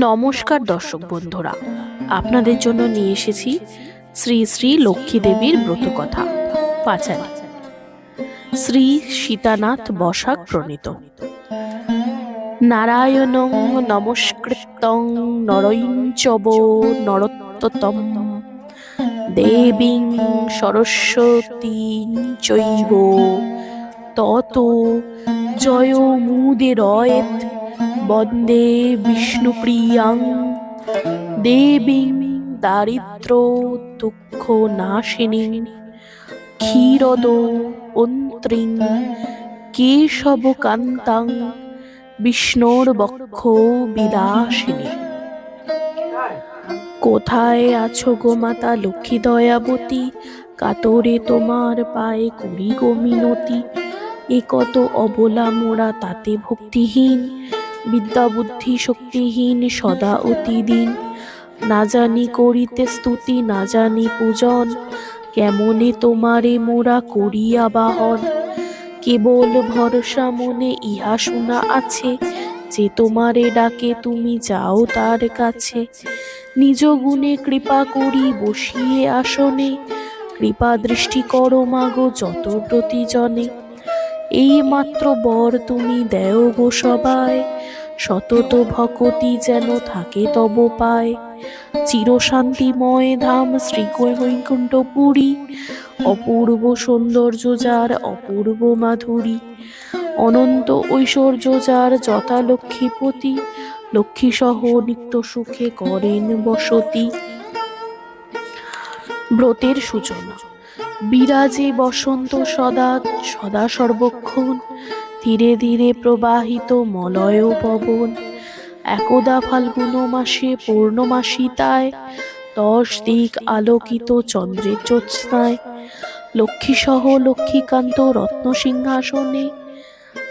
নমস্কার দর্শক বন্ধুরা। আপনাদের জন্য নিয়ে এসেছি শ্রী শ্রী লক্ষ্মী দেবীর ব্রতকথা, পাঁচালী। শ্রী সীতানাথ বসাক প্রণীত। নারায়ণ নমস্কৃতং নরৈঞ্চব নরোত্তম দেবীং সরস্বতী চৈব। তত জয় মুদিরয়েত বন্দে বিষ্ণুপ্রিয়াং। দেবীং দারিদ্র দুঃখ নাশিনী। ক্ষীরদ অন্ত্রিং কেশব কান্তাং বিষ্ণুর বক্ষ বিলাসিনী। কোথায় আছো গো মাতা লক্ষ্মী দয়াবতী কাতরে তোমার পায়ে করি গো মিনতি। এ কত অবলা মোরা তাতে ভক্তিহীন। বিদ্যা বুদ্ধি শক্তিহীন সদা অতিদিন। না জানি করিতে স্তুতি, না জানি পূজন। কেমনে তোমারে মোরা করিয়া বাহন? কেবল ভরসা মনে ইহা শোনা আছে যে তোমারে ডাকে তুমি যাও তার কাছে। নিজ গুণে কৃপা করি বসিয়ে আসনে। কৃপা দৃষ্টি করো মাগো যত প্রতিজনে। এই মাত্র বর তুমি দেও গো সবাই। সতত ভকতি যেন থাকে তব পায়। চিরশান্তিময় ধাম শ্রী বৈকুণ্ঠপুরী অপূর্ব সৌন্দর্য যার অপূর্ব মাধুরী। অনন্ত ঐশ্বর্য যার যথা লক্ষ্মীপতি লক্ষ্মী সহ নিত্য সুখে করেন বসতি। ব্রতের সূচনা, বিরাজে বসন্ত সদা সদা সর্বক্ষণ ধীরে ধীরে প্রবাহিত মলয় পবন। একদা ফাল্গুন মাসে পূর্ণমাসিতায় দশ দিক আলোকিত চন্দ্রের জ্যোৎস্নায়। লক্ষ্মীসহ লক্ষ্মীকান্ত রত্ন সিংহাসনে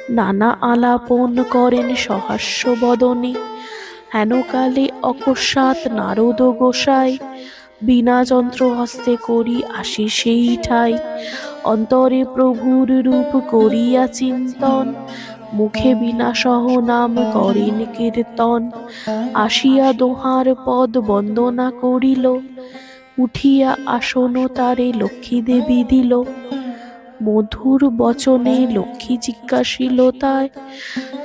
নানা আলাপন করেন সহাস্য বদনে হেনকালে অকস্মাৎ নারদ গোসাই বিনা যন্ত্র হস্তে করি আসি সেই ঠাই অন্তরে প্রভুর রূপ করিয়া চিন্তন, মুখে বিনা সহ নাম করেন কীর্তন। আসিয়া দোহার পদ বন্দনা করিল, উঠিয়া আসন তারে লক্ষ্মী দেবী দিল। মধুর বচনে লক্ষ্মী জিজ্ঞাসিল তাই,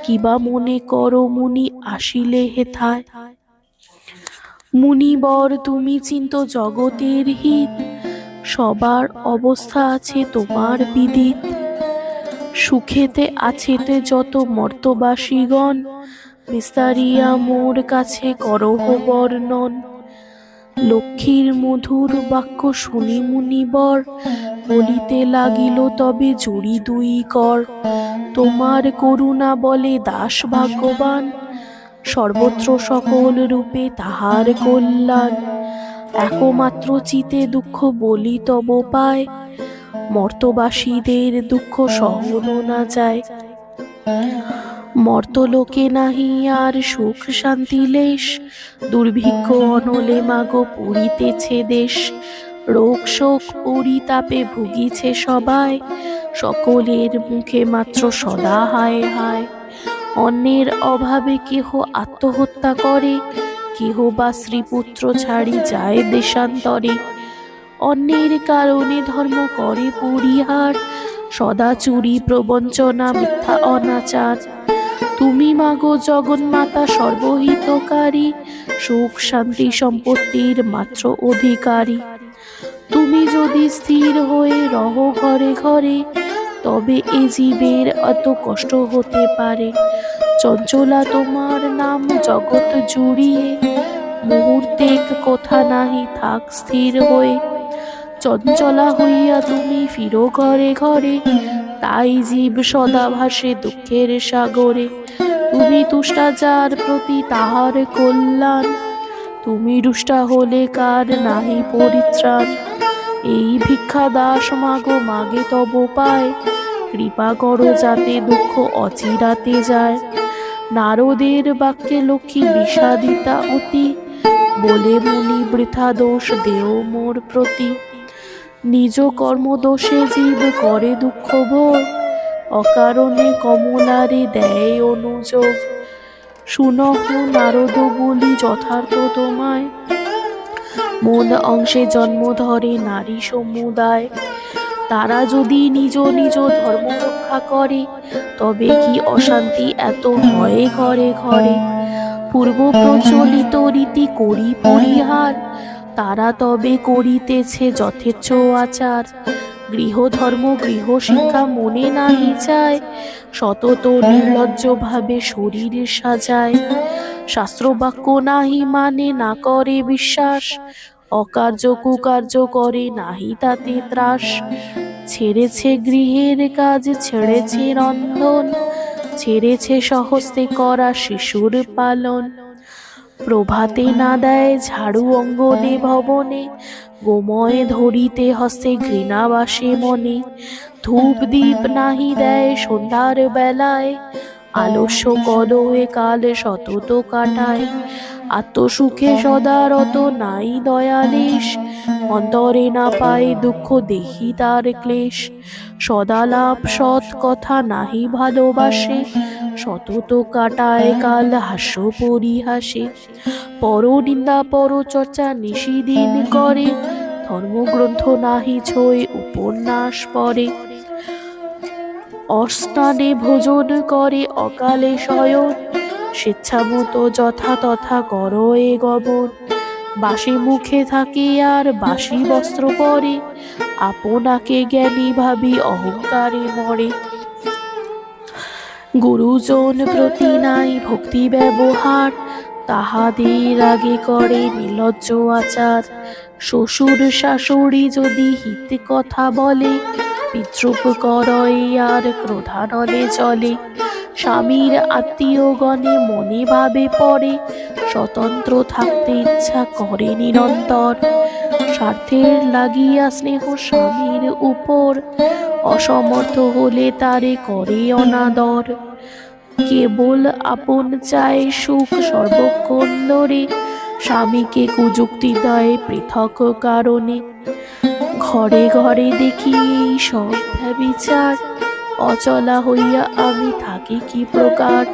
কিবা মনে করো মুনি আসিলে হেথায়। মুনিবর, তুমি চিন্ত জগতের হিত। সবার অবস্থা আছে তোমার বিদিত। সুখেতে আছেতে যত মর্তবাসীগণ। বিস্তারিয়া মোর কাছে করহ বর্ণন। লক্ষ্মীর মধুর বাক্য শুনি মুনিবর। বলিতে লাগিল, তবে জুড়ি দুই কর। তোমার করুণা বলে দাস ভাগ্যবান। সর্বত্র সকল রূপে তাহার কল্যাণ। একমাত্র চিতে দুঃখ বলি তব পায়, মর্তবাসীদের দুঃখ সহন না যায়। মর্তলোকে নাহি আর সুখ শান্তি লেশ, দুর্ভিক্ষ অনলে মাগো পড়িতেছে দেশ। রোগ শোক পরিতাপে ভুগিছে সবাই, সকলের মুখে মাত্র সদা হায় হায়। অন্যের অভাবে কেহ আত্মহত্যা করে, কেহ বা শ্রীপুত্র ছাড়ি যায় দেশান্তরে। অন্যের কারণে ধর্ম করে পরিহার, সদা চুরি, প্রবঞ্চনা, মিথ্যা, অনাচার। তুমি মাগো জগন্মাতা সর্বহিতকারী, সুখ, শান্তি, সম্পত্তির মাত্র অধিকারী। তুমি যদি স্থির হয়ে রহ ঘরে ঘরে তবে এ জীবের এত কষ্ট হতে পারে। চঞ্চলা, তোমার নাম জগৎ জুড়িয়ে মুহূর্তে কথা নাহি, থাক স্থির হয়ে। চঞ্চলা হইয়া তুমি ফিরো ঘরে ঘরে, তাই জীব সদা ভাসে দুঃখের সাগরে। তুমি তুষ্টা যার প্রতি তাহার কল্যাণ, তুমি রুষ্টা হলে কার নাহি পরিত্রাণ? এই ভিক্ষা দাস মাগো মাগে তব পায়। কৃপা করো যাতে দুঃখ অচিরাতে যায়। নারদের বাক্যে লক্ষ্মী বিষাদিতা অতি। বলে মুনি, বৃথা দোষ দেও মোর প্রতি। নিজ কর্মদোষে জীব করে দুঃখ ভোর অকারণে কমলারে দেয় অনুযোগ। সুনহ নারদ বলি, যথার্থ তোমায়। মন অংশে জন্ম ধরে নারী সমুদায়। তারা যদি নিজ নিজ ধর্ম রক্ষা করে, তবে কি অশান্তি এত হয় ঘরে ঘরে? পূর্ব প্রচলিত রীতি করি পরিহার, তারা তবে করিতেছে যথেচ্ছ আচার। গৃহধর্ম গৃহ শিক্ষা মনে নাহি চায়। সতত নির্লজ্জ ভাবে শরীর সাজায়। শাস্ত্রবাক্য নাহি মানে না করে বিশ্বাস। অকার্য কুকার্য করে নাহি তাতে ত্রাস। ছেড়েছে গৃহের কাজ, ছেড়েছে রন্ধন। ছেড়েছে সহস্তে করা শিশুর পালন। প্রভাতে না দেয় ঝাড়ু অঙ্গনে, ভবনে। গোময় ধরিতে হসে ঘৃণাবাসে মনে, ধূপ দীপ নাহি দেয় সন্ধ্যার বেলায়, আলস্য কলহে কাল সতত কাটায়, আত্মসুখে সদারত নাই দয়ালেশ, অন্তরে না পায় দুঃখ দেখি তার ক্লেশ, সদালাপ সৎ কথা নাহি ভালোবাসে সতত কাটায় কাল হাস্য পরিহাসে। পরনিন্দা পরচর্চা নিশিদিন করে, ধর্মগ্রন্থ নাহি ছোয় উপন্যাস পড়ে। অস্নানে ভোজন করে অকালে শয়ন স্বেচ্ছামতো যথা তথা করয়ে গমন। বাসি মুখে থাকে আর বাসি বস্ত্র পরে, আপনাকে জ্ঞানী ভাবি অহংকারে মরে। গুরুজন প্রতি নাই ভক্তি ব্যবহার। তাহাদের আগে করে নির্লজ্জ আচার। শ্বশুর শাশুড়ি যদি হিত কথা বলে বিদ্রুপ করয় আর ক্রোধানলে চলে। স্বামীর আত্মীয়গণে মনে ভাবে পড়ে, স্বতন্ত্র থাকতে ইচ্ছা করে নিরন্তর। স্বার্থের লাগিয়া স্নেহ স্বামীর উপর অসমর্থ হলে তারে করে অনাদর। কেবল আপন চায় সুখ সর্বক্ষণ ধরে স্বামীকে কুযুক্তি দেয় পৃথক কারণে। ঘরে ঘরে দেখি এই সব বিচার, অচলা হইয়া আমি থাকি কি প্রকার?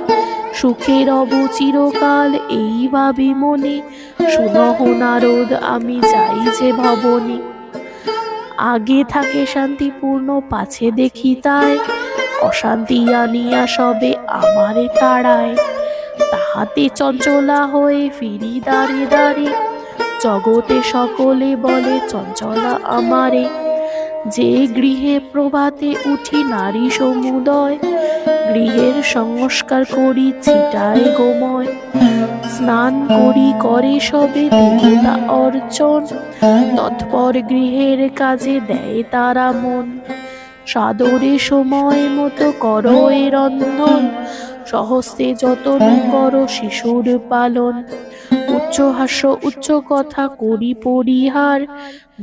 সুখের অবচিরকাল এই ভাবি মনে, সুনহ নারদ আমি যাই যে ভবনে। আগে থাকে শান্তিপূর্ণ, পাছে দেখি তাই। অশান্তি আনিয়া সবে আমারে তাড়ায়। তাহাতে চঞ্চলা হয়ে ফিরি দাঁড়ে দাঁড়ে জগতে সকলে বলে, চঞ্চলা আমারে। যে গৃহে প্রভাতে উঠি নারী সমুদয়। গৃহের সংস্কার করি ছিটায় গোময়। স্নান করি, করে সবে দেবতা অর্চন। তৎপর গৃহের কাজে দেয় তারা মন। সাদরে সময় মতো কর এ রন্ধন। সহস্তে যতন কর শিশুর পালন। উচ্চ হাস্য, উচ্চ কথা, করি পরিহার,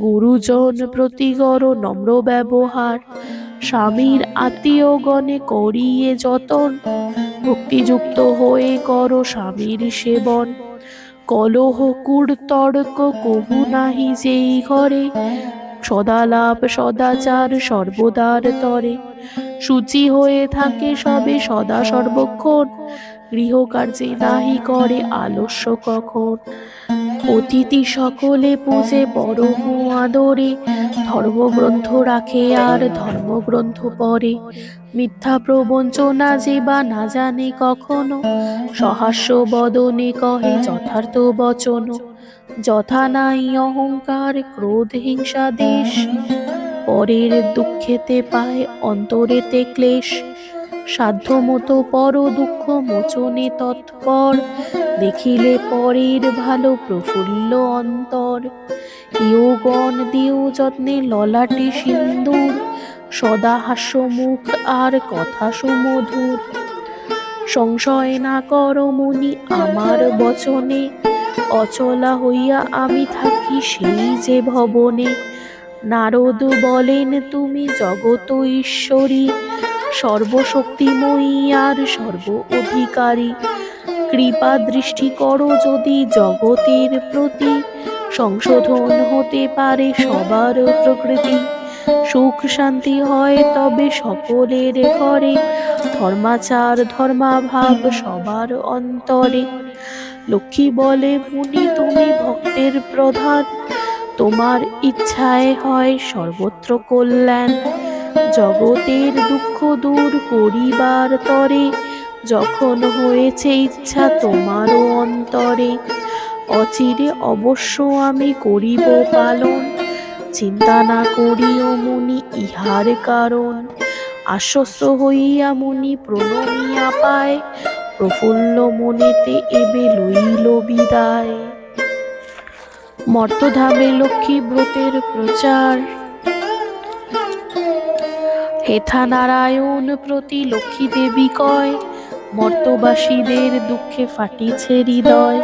গুরুজন প্রতি গর নম্র ব্যবহার, স্বামীর আত্মীয়গণে করিয়ে যতন, ভক্তিযুক্ত হয়ে কর স্বামীর সেবন, কলহ, কুর তর্ক কবু নাহি যেই ঘরে সদালাপ সদাচার সর্বদার তরে, সূচি হয়ে থাকে সবে সদা সর্বক্ষণ গৃহকার্যে নাহি করে আলস্য কখন। অতিথি সকলে পূজে পরম আদরে, ধর্মগ্রন্থ রাখে আর ধর্মগ্রন্থ পরে মিথ্যা প্রবঞ্চনা যে বা না জানে কখনো, সহাস্য বদনে কহে যথার্থ বচন। যথা নাই অহংকার, ক্রোধ, হিংসা, দেশ, পরের দুঃখেতে পায় অন্তরেতে ক্লেশ। সাধ্য মতো পর দুঃখ মোচনে তৎপর, দেখিলে পরের ভালো প্রফুল্ল অন্তর। ইয়গণ দিও যত্নে ললাটে সিন্দুর, সদা হাস্য মুখ আর কথা সুমধুর। সংশয় না কর মনি আমার বচনে, অচলা হইয়া আমি থাকি সেই যে ভবনে। নারদ বলেন, তুমি জগত ঈশ্বরী সর্বশক্তিময়ী আর সর্ব অধিকারী কৃপা দৃষ্টি করো যদি জগতের প্রতি। সংশোধন হতে পারে সবার প্রকৃতি। সুখ শান্তি হয় তবে সকলের ঘরে। ধর্মাচার, ধর্মাভাব সবার অন্তরে। লক্ষ্মী বলে, মুনি, তুমি ভক্তের প্রধান। তোমার ইচ্ছায় হয় সর্বত্র কল্যাণ। জগতের দুঃখ দূর করিবার তরে, যখন হয়েছে ইচ্ছা তোমারও অন্তরে, অচিরে অবশ্য আমি করিব পালন। চিন্তা না করিও মুনি, ইহার কারণ। আশ্বস্ত হইয়া মুনি প্রণমিয়া পায়, প্রফুল্ল মনেতে এবে লইল বিদায়। মর্তধামে লক্ষ্মী ব্রতের প্রচার হেথা নারায়ণ প্রতি লক্ষ্মী দেবী কয়, মর্তবাসীদের দুঃখে ফাটিছে হৃদয়।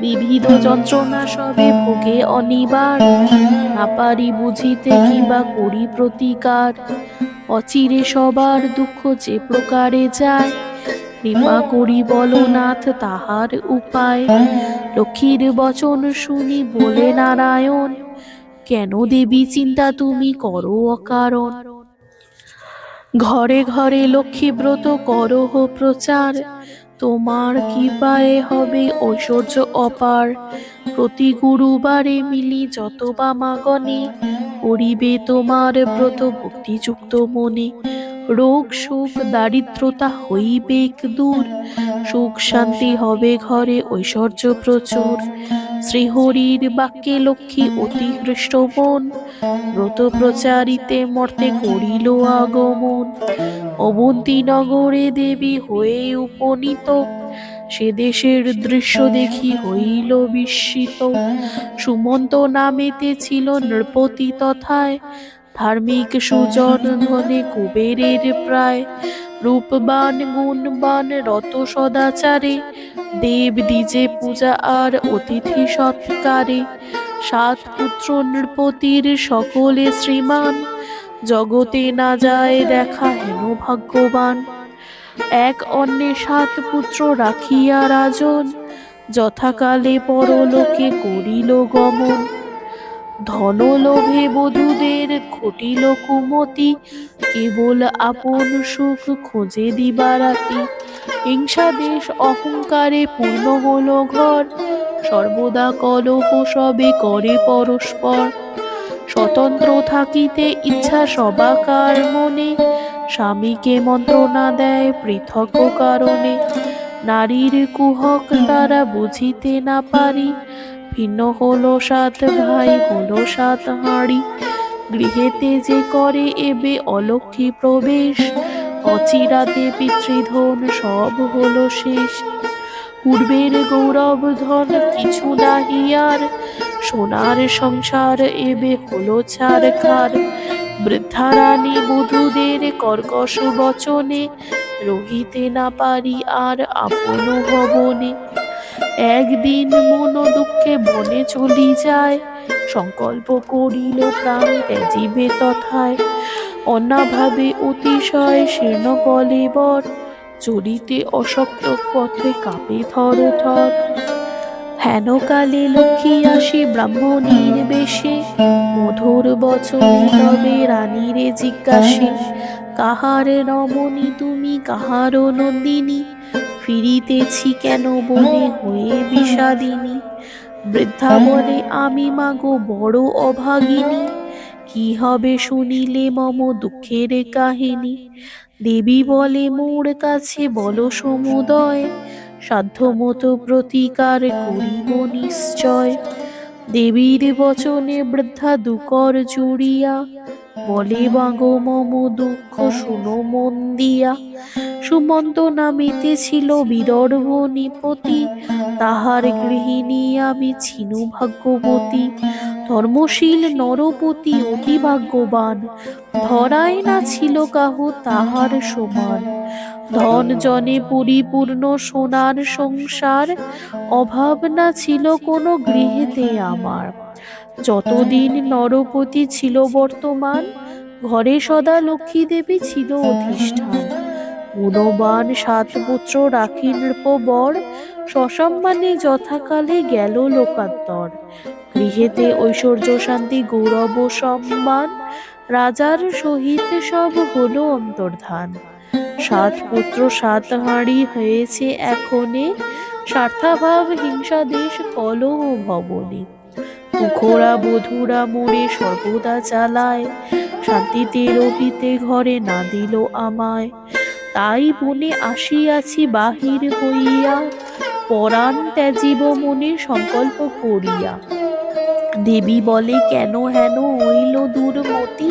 বিবিধ যন্ত্রণা সবে ভোগে অনিবার। না পারি বুঝিতে কিবা করি প্রতিকার। অচিরে সবার দুঃখ যে প্রকারে যায়, কৃপা করি বলনাথ তাহার উপায়। লক্ষ্মীর বচন শুনি বলে নারায়ণ, কেন দেবী চিন্তা তুমি করো অকারণ? ঘরে ঘরে লক্ষ্মী ব্রত করহ প্রচার। তোমার কৃপায় হবে ঐশ্বর্য অপার। প্রতি গুরুবারে মিলি যত বা মাগনে, করিবে তোমার ব্রত ভক্তিযুক্ত মনে। রোগ, সুখ, দারিদ্রতা হইবে দূর। সুখ শান্তি হবে ঘরে, ঐশ্বর্য প্রচুর। শ্রীহরির বাক্যে লক্ষ্মী অতি হৃষ্টমন ব্রত প্রচারিতে মর্তে করিল আগমন। অবন্তী নগরে দেবী হয়ে উপনীত। সে দেশের দৃশ্য দেখি হইল বিস্মিত। সুমন্ত নামেতে ছিল নৃপতি তথায়। ধার্মিক সুজন ধনে কুবেরের প্রায়। রূপবান, গুণবান, রত সদাচারে। দেব দ্বিজে পূজা আর অতিথি সৎকারে। সাত পুত্র নৃপতির সকলে শ্রীমান। জগতে না যায় দেখা হেন ভাগ্যবান। এক অন্যে সাত পুত্র রাখিয়া রাজন। যথাকালে পরলোকে করিল গমন। ধনলোভে বধূদের ঘটিল কুমতি, কেবল আপন সুখ খোঁজে দিবারাতি হিংসা দেশ অহংকারে পূর্ণ হলো ঘর, সর্বদা কলহ সবে করে পরস্পর। স্বতন্ত্র থাকিতে ইচ্ছা সবাকার মনে, স্বামীকে মন্ত্রণা দেয় পৃথক কারণে। নারীর কুহক তারা বুঝিতে না পারি ভিন্ন হলো সাত ভাই, হলো সাত হাঁড়ি। গৃহেতে যে করে এবে অলক্ষী প্রবেশ, অচিরাতে পিতৃধন সব হলো শেষ। পূর্বের গৌরব ধন কিছু নাহি আর, সোনার সংসার এবে হলো ছাড় খার। বৃদ্ধা রানী বধূদের কর্কশ বচনে, রহিতে না পারি আর আপন ভবনে। একদিন মন দুঃখে বনে চলি যায়, সংকল্প করিল প্রাণ ত্যাজিবে তথায়। অনাভাবে অতিশয় শীর্ণ কলেবর চরিতে অশক্ত পথে কাঁপে থর থর। হেন কালে লক্ষ্মী আসি ব্রাহ্মণীর বেশে, মধুর বচন তবে রানীরে জিজ্ঞাসে, কাহার রমণী তুমি, কাহার নন্দিনী? ফিরিতেছি কেন বনে হয়ে বিষাদিনী? বৃদ্ধা বলে আমি মাগো বড় অভাগিনী। কি হবে শুনিলে মম দুঃখের কাহিনী। দেবী বলে, মোর কাছে বল সমুদয়। সাধ্যমতো প্রতিকার করিব নিশ্চয়। দেবীর বচনে বৃদ্ধা দুকর জুড়িয়া, বলে বাগো মম দুঃখ শুনো মন দিয়া। সুমন্ত নামেতে ছিল বিদর্ভ নিপতি। তাহার গৃহিণী আমি ছিনু ভাগ্যবতী। ধর্মশীল নরপতি অতি ভাগ্যবান। ধরায় না ছিল কাহ তাহার সমান। ধন জনে পরিপূর্ণ সোনার সংসার। অভাব না ছিল কোনো গৃহেতে আমার। যতদিন নরপতি ছিল বর্তমান, ঘরে সদা লক্ষ্মী দেবী ছিল অধিষ্ঠান। গুণবান সাত পুত্র রাখি নৃপবর সসম্মানে যথাকালে গেল লোকান্তর। গৃহেতে ঐশ্বর্য শান্তি, গৌরব সম্মান, রাজার সহিত সব হলো অন্তর্ধান। সাত পুত্র, সাত হাঁড়ি হয়েছে এখনে, স্বার্থাভাব, হিংসা দেশ, কলহ ভবনে। মুখরা বধুরা মোড়ে সর্বদা চালায় শান্তিতে রহিতে ঘরে না দিল আমায়। তাই বনে আসিয়াছি বাহির হইয়া, পরাণ ত্যাজিব মনে সংকল্প করিয়া। দেবী বলে, কেন, হেন, হইল দুর্মতি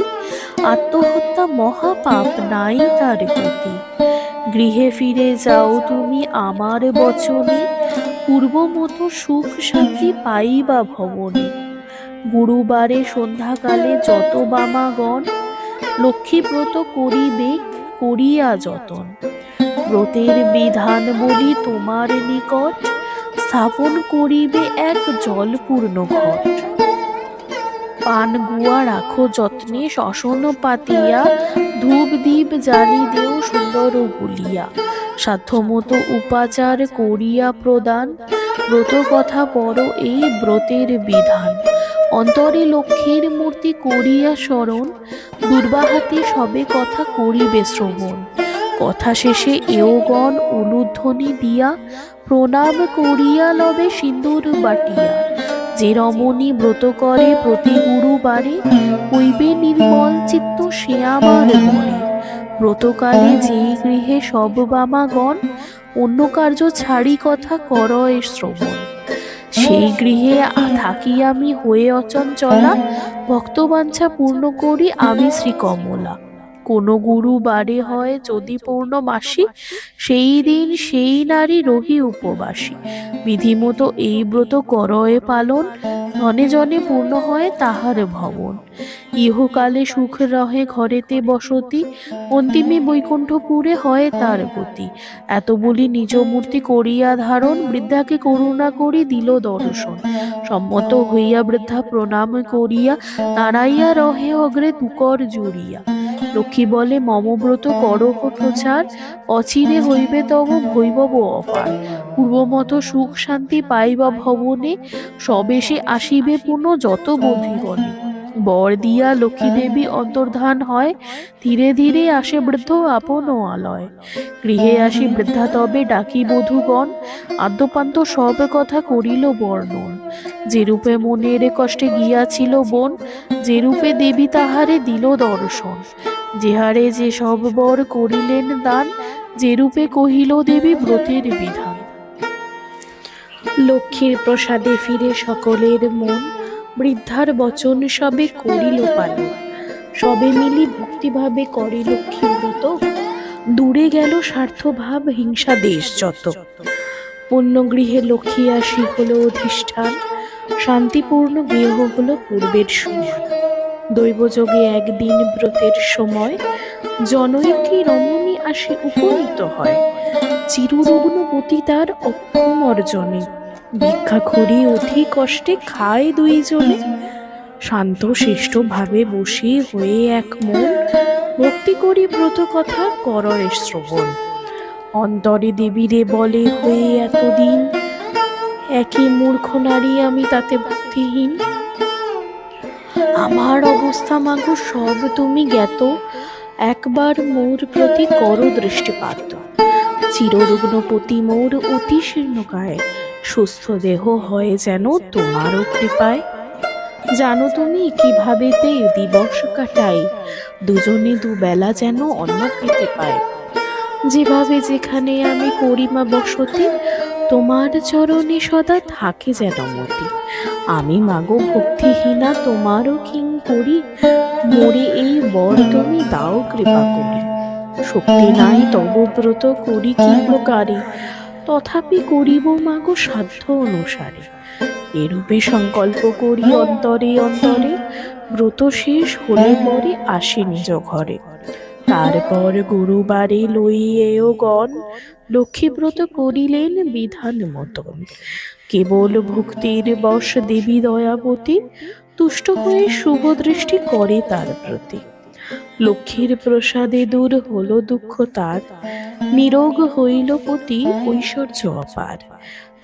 আত্মহত্যা মহাপাপ, নাই তার গতি। গৃহে ফিরে যাও তুমি আমার বচনে পূর্ব মতো সুখ শান্তি পাইবা ভবনে। গুরুবারে সন্ধ্যাকালে যত বামাগণ লক্ষ্মীব্রত করিবে করিয়া যতন। ব্রতের বিধান বলি তোমার নিকট, স্থাপন করিবে এক জলপূর্ণ ঘট। পান গুয়া রাখো যত্নে শশন পাতিয়া, ধূপ দ্বীপ জানি দেও সুন্দর গুলিয়া সাধ্যমতো উপাচার করিয়া প্রদান ব্রত কথা পর এই ব্রতের বিধান। অন্তরে লক্ষ্মীর মূর্তি করিয়া স্মরণ দুর্বাহাতে সবে কথা করিবে শ্রবণ। কথা শেষে এওগণ উলুধ্বনি দিয়া প্রণাম করিয়া লবে সিন্দুর বাটিয়া। যে রমণী ব্রত করে প্রতি গুরুবারে হইবে নির্মল চিত্ত সে আমার মনে ব্রতকালে যে গৃহে সব বামাগণ অন্য কার্য ছাড়ি কথা করয় শ্রবণ। সেই গৃহে থাকি আমি হয়ে অচঞ্চলা ভক্তবাঞ্ছা পূর্ণ করি আমি শ্রী কমলা কোনো গুরু বারে হয় যদি পূর্ণমাসী সেই দিন সেই নারী রহি উপবাসী। বিধিমতো এই ব্রত করয়ে পালন, ধনে জনে পূর্ণ হয় তাহার ভবন। ইহকালে সুখ রহে ঘরেতে বসতি, অন্তিমে বৈকুণ্ঠপুরে হয় তার গতি। এত বলি নিজ মূর্তি করিয়া ধারণ, বৃদ্ধাকে করুণা করি দিল দর্শন। সম্মত হইয়া বৃদ্ধা প্রণাম করিয়া তাড়াইয়া রহে অগ্রে তুকর জুড়িয়া। লক্ষ্মী বলে, মমব্রত কর প্রচার অচিরে হইবে তব ভৈবব অপার। পূর্বমত সুখ শান্তি পাইবা ভবনে, সবেশে আসিবে পুনঃ যত বধিগণে। বর দিয়া লক্ষ্মী দেবী অন্তর্ধান হয়, ধীরে ধীরে আসে বৃদ্ধ আপন আলয়। গৃহে আসি বৃদ্ধা তবে ডাকি বধূগণ, আদ্যপান্ত সব কথা করিল বর্ণন। যেরূপে মনের কষ্টে গিয়াছিল বোন, যেরূপে দেবী তাহারে দিল দর্শন। যেহারে যে সব বর করিলেন দান, যেরূপে কহিল দেবী ব্রতের বিধান। লক্ষ্মীর প্রসাদে ফিরে সকলের মন বৃদ্ধার বচন সবে করিল পালন সবে মিলি ভক্তিভাবে করে লক্ষ্মী ব্রত দূরে গেল স্বার্থভাব, হিংসা দেশ যত। পুণ্যগৃহে লক্ষ্মী আসি হলো অধিষ্ঠান। শান্তিপূর্ণ গৃহ হলো পূর্বের সমান দৈবযোগে একদিন ব্রতের সময় জনৈকী রমণী আসে উপনীত হয়। চিররুগ্ন পতি তার অক্ষম অর্জনে। ভিক্ষা খড়ি অতি কষ্টে খায় দুইজনে। শান্ত শিষ্ট ভাবে বসে হয়ে এক মন ভক্তি করি ব্রত কথা করয় শ্রবণ। অন্তরে দেবীরে বলে হয়ে এতদিন, একই মূর্খ নারী আমি তাতে ভক্তিহীন। আমার অবস্থা মাগো সব তুমি জ্ঞাত, একবার মোর প্রতি কর দৃষ্টিপাত। চিররুগ্নপতি মোর অতি শীর্ণকায় সুস্থ দেহ হয় যেন তোমারও কৃপায়। জানো তুমি কীভাবে তে দিবস কাটাই দুজনে দুবেলা যেন অন্ন খেতে পায়। যেভাবে যেখানে আমি করি মা বসতি, তোমার চরণে সদা থাকে যেন মতি। আমি মাগো ভক্তিহীনা, তোমারও কিং করি। মরে এই বর তুমি দাও কৃপা করি। শক্তি নাই তব ব্রত করি কি প্রকারে তথাপি করিব মাগো সাধ্য অনুসারে। এরূপে সংকল্প করি অন্তরে অন্তরে, ব্রত শেষ হলে পরে আসি নিজ ঘরে। তারপর গুরুবারে লইয়েও গণ, লক্ষ্মীব্রত করিলেন বিধান মতন কেবল ভক্তির বশ দেবী দয়াবতী, তুষ্ট হয়ে শুভ দৃষ্টি করে তার প্রতি। লক্ষ্মীর প্রসাদে দূর হলো দুঃখ তার। নিরোগ হইল পতি ঐশ্বর্য অপার।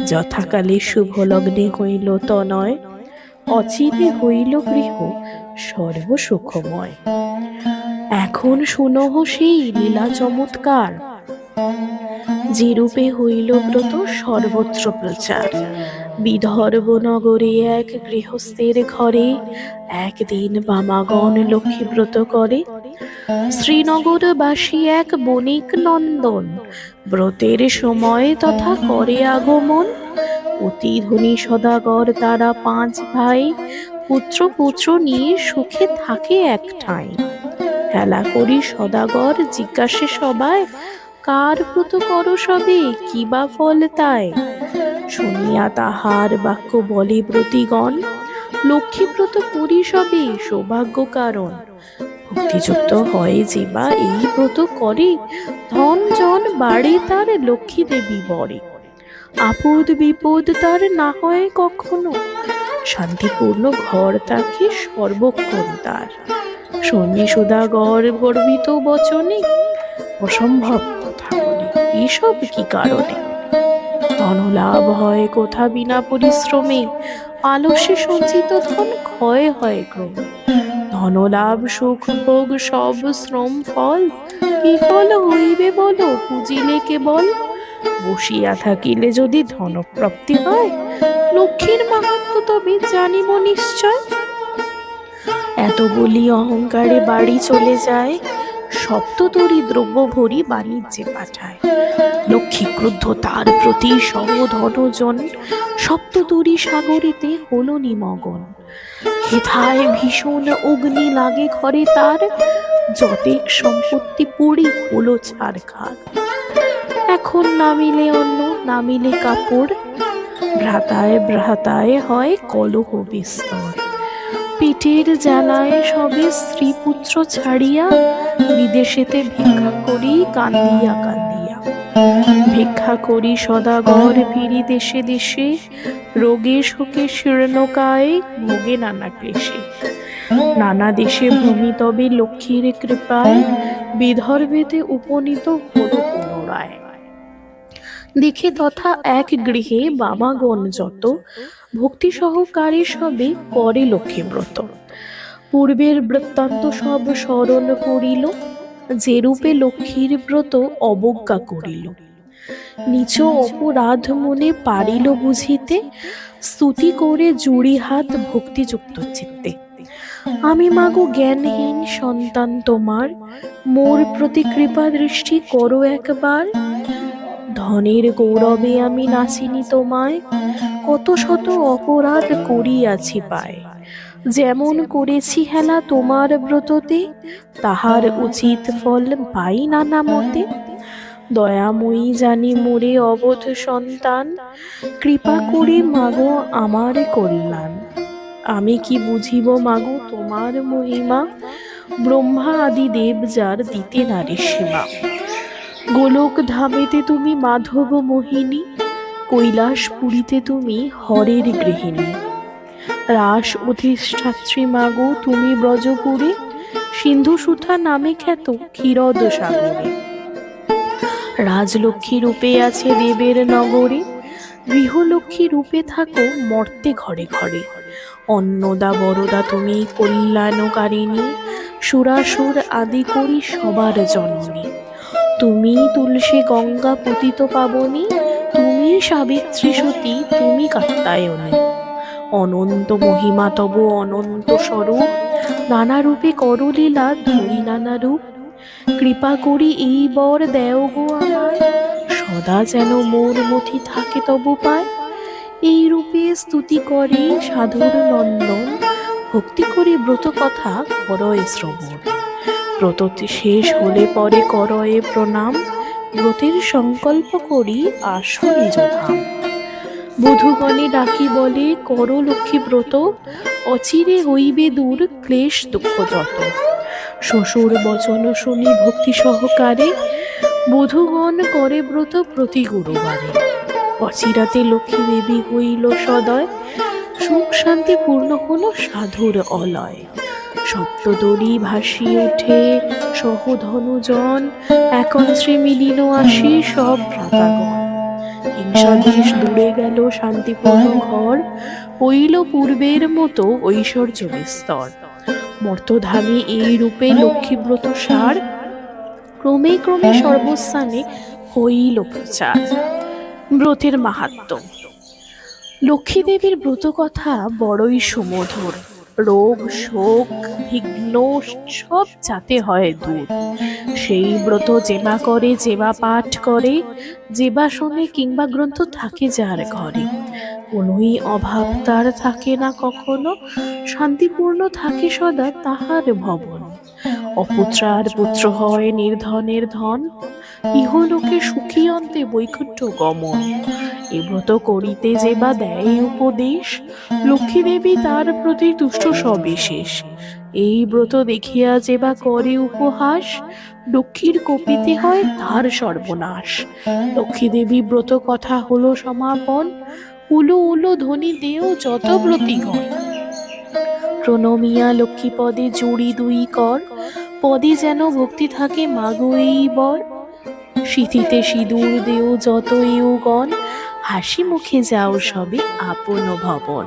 যথাকালে শুভ লগ্নে হইল তনয় অচিরে হইল গৃহ সর্বসুখময়। এখন শুনহ সেই লীলা চমৎকার। যেরূপে হইল ব্রত সর্বত্র প্রচার। বিদর্ভ নগরে এক গৃহস্থের ঘরে একদিন বামাগণ লক্ষ্মীব্রত করে। শ্রীনগরবাসী এক বণিক নন্দন, ব্রতের সময় তথা করে আগমন। অতি ধনী সদাগর তারা পাঁচ ভাই, পুত্র পুত্র নিয়ে সুখে থাকে এক ঠাঁই হেলা করি সদাগর, জিজ্ঞাসে সবাই, কার ব্রত করো সবে, কি বা ফল তাই? শুনিয়া তাহার বাক্য বলে ব্রতিগণ লক্ষ্মীব্রত করি সবে, সৌভাগ্য কারণ। ভক্তিযুক্ত হয় যে বা এই ব্রত করে। ধন জন বাড়ে তার লক্ষ্মী দেবী বরে। আপদ বিপদ তার না হয় কখনো। শান্তিপূর্ণ ঘর তাকে সর্বক্ষণ তার। শনি সুদাগর গর্বিত বচনে। অসম্ভব কথা বলে। এসব কি কারণে? ধনলাভ হয় কোথা বিনা পরিশ্রমে। আলস্যে সঞ্চিত ধন ক্ষয় হয় ক্রমে। ধনলাভ, সুখ, ভোগ, সব শ্রম, ফল। কি ফল হইবে বলো? পুজিলে কেবল। বসিয়া থাকিলে যদি ধনপ্রাপ্তি হয়, লক্ষ্মীর মাহাত্ম তবে জানিব নিশ্চয়। এত বলি অহংকারে বাড়ি চলে যায় সপ্ততরী দ্রব্য ভরি বাণিজ্যে পাঠায়। লক্ষ্মী ক্রুদ্ধ তার প্রতি সহধনজন সপ্ততরী সাগরেতে হল নিমগন। হেথায় ভীষণ অগ্নি লাগে ঘরে তার, যতেক সম্পত্তি পুড়ি হলো ছাড়খাড় এখন নামিলে অন্য নামিলে কাপড়, ভ্রাতায় ভ্রাতায় হয় কলহ বিস্তর। পেটের জ্বালায় সবে স্ত্রী পুত্র ছাড়িয়া বিদেশেতে ভিক্ষা করি, কান্দিয়া কান্দিয়া। ভিক্ষা করি সদাগর, ফিরি দেশে দেশে, রোগে শোকে শীর্ণকায়, ভোগে নানা ক্লেশে। নানা দেশে ভূমি তবে লক্ষ্মীর কৃপায়, বিদর্ভেতে উপনীত হল পুনরায়। দেখে তথা এক গৃহে বাবাগণ যত, ভক্তি সহকারে সবে করে লক্ষ্মীব্রত। পূর্বের বৃত্তান্ত সব স্মরণ করিল যেরূপে লক্ষ্মীর ব্রত অবজ্ঞা করিল। নিচ অপরাধ মনে পারিল বুঝিতে, স্তুতি করে জুড়ি হাত ভক্তিযুক্ত চিত্তে। আমি মাগো জ্ঞানহীন সন্তান তোমার, মোর প্রতি কৃপা দৃষ্টি করো একবার। ধনের গৌরবে আমি নাচিনি তোমায়, কত শত অপরাধ করিয়াছি পায়। যেমন করেছি হেলা তোমার ব্রততে, তাহার উচিত ফল পাই নানা মতে দয়াময়ী জানি মোরে অবধ সন্তান, কৃপা করে মাগো আমার কল্যাণ। আমি কি বুঝিব মাগো তোমার মহিমা? ব্রহ্মা আদি দেব যার দিতে নারী সীমা গোলক ধামেতে তুমি মাধব মোহিনী কৈলাস পুরীতে তুমি হরের গৃহিণী। রাস অধিষ্ঠাত্রী মাগো, তুমি ব্রজপুরে? সিন্ধু সুথা নামে খ্যাত ক্ষীরদ সাগরে। রাজলক্ষ্মী রূপে আছে দেবের নগরে। গৃহলক্ষ্মী রূপে থাকো মর্তে ঘরে ঘরে। অন্নদা, বরদা, তুমি কল্যাণকারিণী। সুরাসুর আদি করি সবার জননী। তুমি তুলসী গঙ্গা পতিত পাবনী। তুমি সাবিত্রী সতী, তুমি কাত্তায়নী অনন্ত মহিমা তব অনন্ত স্বরূপ। নানা রূপে করলীলা ধরি নানা রূপ। কৃপা করি এই বর দেও গো আমায়। সদা যেন মোর মথি থাকে তব পায়। এই রূপে স্তুতি করে সাধুর নন্দন। ভক্তি করে ব্রত কথা করয় শ্রবণ। ব্রত শেষ হলে পরে করয়ে প্রণাম। ব্রতের সংকল্প করি আসো ধাম বধূগণে ডাকি বলে কর লক্ষ্মী ব্রত, অচিরে হইবে দূর ক্লেশ দুঃখ যত শ্বশুর বচন শুনি ভক্তি সহকারে, বধূগণ করে ব্রত প্রতি গুরুবারে। অচিরাতে লক্ষ্মী দেবী হইল সদয়, সুখ শান্তি পূর্ণ হলো সাধুর অলয়। সপ্তদড়ি ভাসি ওঠে সহধনুজন একন্ত্রে মিলিল আসি সব ভ্রাতাগণ। হিংসাদেশ দূরে গেল শান্তিপূর্ণ ঘর, হইল পূর্বের মতো ঐশ্বর্য বিস্তর মর্তধামে এই রূপে লক্ষ্মীব্রত সার, ক্রমে ক্রমে সর্বস্থানে হইল প্রচার। ব্রতের মাহাত্ম্য লক্ষ্মী দেবীর ব্রত কথা বড়ই সুমধুর। রোগ, শোক, বিঘ্ন, সব যাতে হয় দূর। সেই ব্রত যেবা করে যেবা পাঠ করে যেবা শোনে কিংবা গ্রন্থ থাকে যার ঘরে। কোনোই অভাব তার থাকে না কখনো, শান্তিপূর্ণ থাকে সদা তাহার ভবন। অপুত্রার পুত্র হয় নির্ধনের ধন ইহলোকে সুখী অন্তে বৈকুণ্ঠ গমন। এ ব্রত করিতে যে বা দেয় উপদেশ লক্ষ্মী দেবী তার প্রতি তুষ্ট সবিশেষ। এই ব্রত দেখিয়া যে বা করে উপহাস, লক্ষ্মীর কপিতে হয় তার সর্বনাশ। লক্ষ্মী দেবী ব্রত কথা হলো সমাপন, উলো উলো ধ্বনি দেও যত ব্রতিগণ। প্রণমিয়া লক্ষ্মী পদে জুড়ি দুই কর, পদে যেন ভক্তি থাকে মাগো এই বর। সিথিতে সিঁদুর দেও যত ইউগণ হাসি মুখে যাও সবে আপন ভবন।